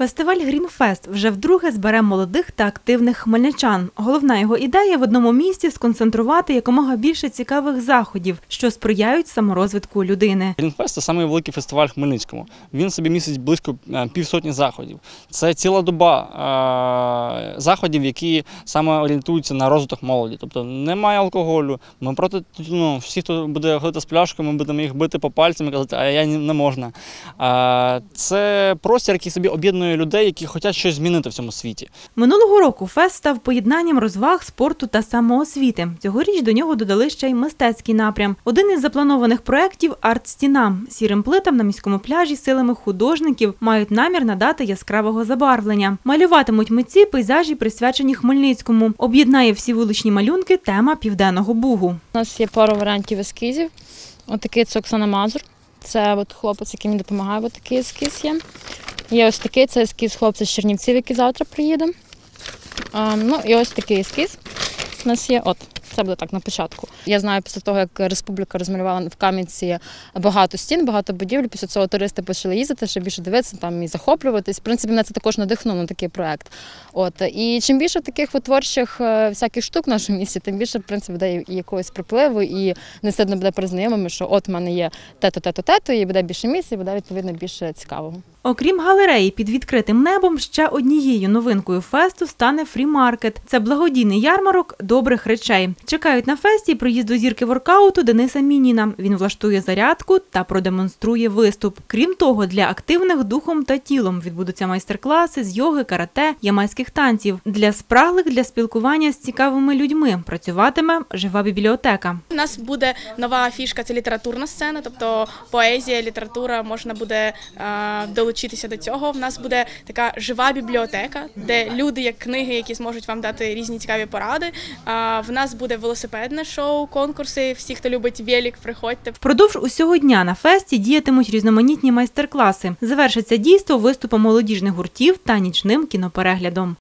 Фестиваль Грінфест вже вдруге збере молодих та активних хмельничан. Головна його ідея в одному місці сконцентрувати якомога більше цікавих заходів, що сприяють саморозвитку людини. Грінфест це самий великий фестиваль в Хмельницькому. Він собі містить близько е, півсотні заходів. Це ціла доба е, заходів, які саме орієнтуються на розвиток молоді. Тобто немає алкоголю. Ми проти ну, всі, хто буде ходити з пляшками, ми будемо їх бити по пальцям і казати, а я не можна. Е, це простір, який собі об'єднує людей, які хочуть щось змінити в цьому світі. Минулого року фест став поєднанням розваг, спорту та самоосвіти. Цьогоріч до нього додали ще й мистецький напрям. Один із запланованих проєктів арт-стіна. Сірим плитам на міському пляжі силами художників мають намір надати яскравого забарвлення. Малюватимуть митці пейзажі, присвячені Хмельницькому. Об'єднає всі вуличні малюнки тема Південного Бугу. У нас є пара варіантів ескізів. Отакий це Оксана Мазур. Це от хлопець, який мені допомагає, от такий ескіз є. Є ось такий, це ескіз хлопця з Чернівців, який завтра приїде. А, ну і ось такий ескіз у нас є. От, це буде так на початку. Я знаю, після того, як республіка розмалювала в Кам'янці багато стін, багато будівель, після цього туристи почали їздити, ще більше дивитися там і захоплюватись. В принципі, мене це також надихнуло на такий проект. От і чим більше таких творчих е, всяких штук в нашому місті, тим більше в принципі буде і якогось припливу, і не сильно буде признайомими, що от в мене є те-то, те-то, те-то, і буде більше місця, і буде відповідно більше цікавого. Окрім галереї під відкритим небом, ще однією новинкою фесту стане фрі-маркет. Це благодійний ярмарок добрих речей. Чекають на фесті приїзду зірки воркауту Дениса Мініна. Він влаштує зарядку та продемонструє виступ. Крім того, для активних духом та тілом відбудуться майстер-класи з йоги, карате, ямайських танців. Для спраглих для спілкування з цікавими людьми працюватиме жива бібліотека. Нас буде нова фішка це літературна сцена, тобто поезія, література можна буде е, долучитися до цього. В нас буде така жива бібліотека, де люди, як книги, які зможуть вам дати різні цікаві поради. В нас буде велосипедне шоу, конкурси. Всі, хто любить велик, приходьте. Впродовж усього дня на фесті діятимуть різноманітні майстер-класи. Завершиться дійство виступом молодіжних гуртів та нічним кінопереглядом.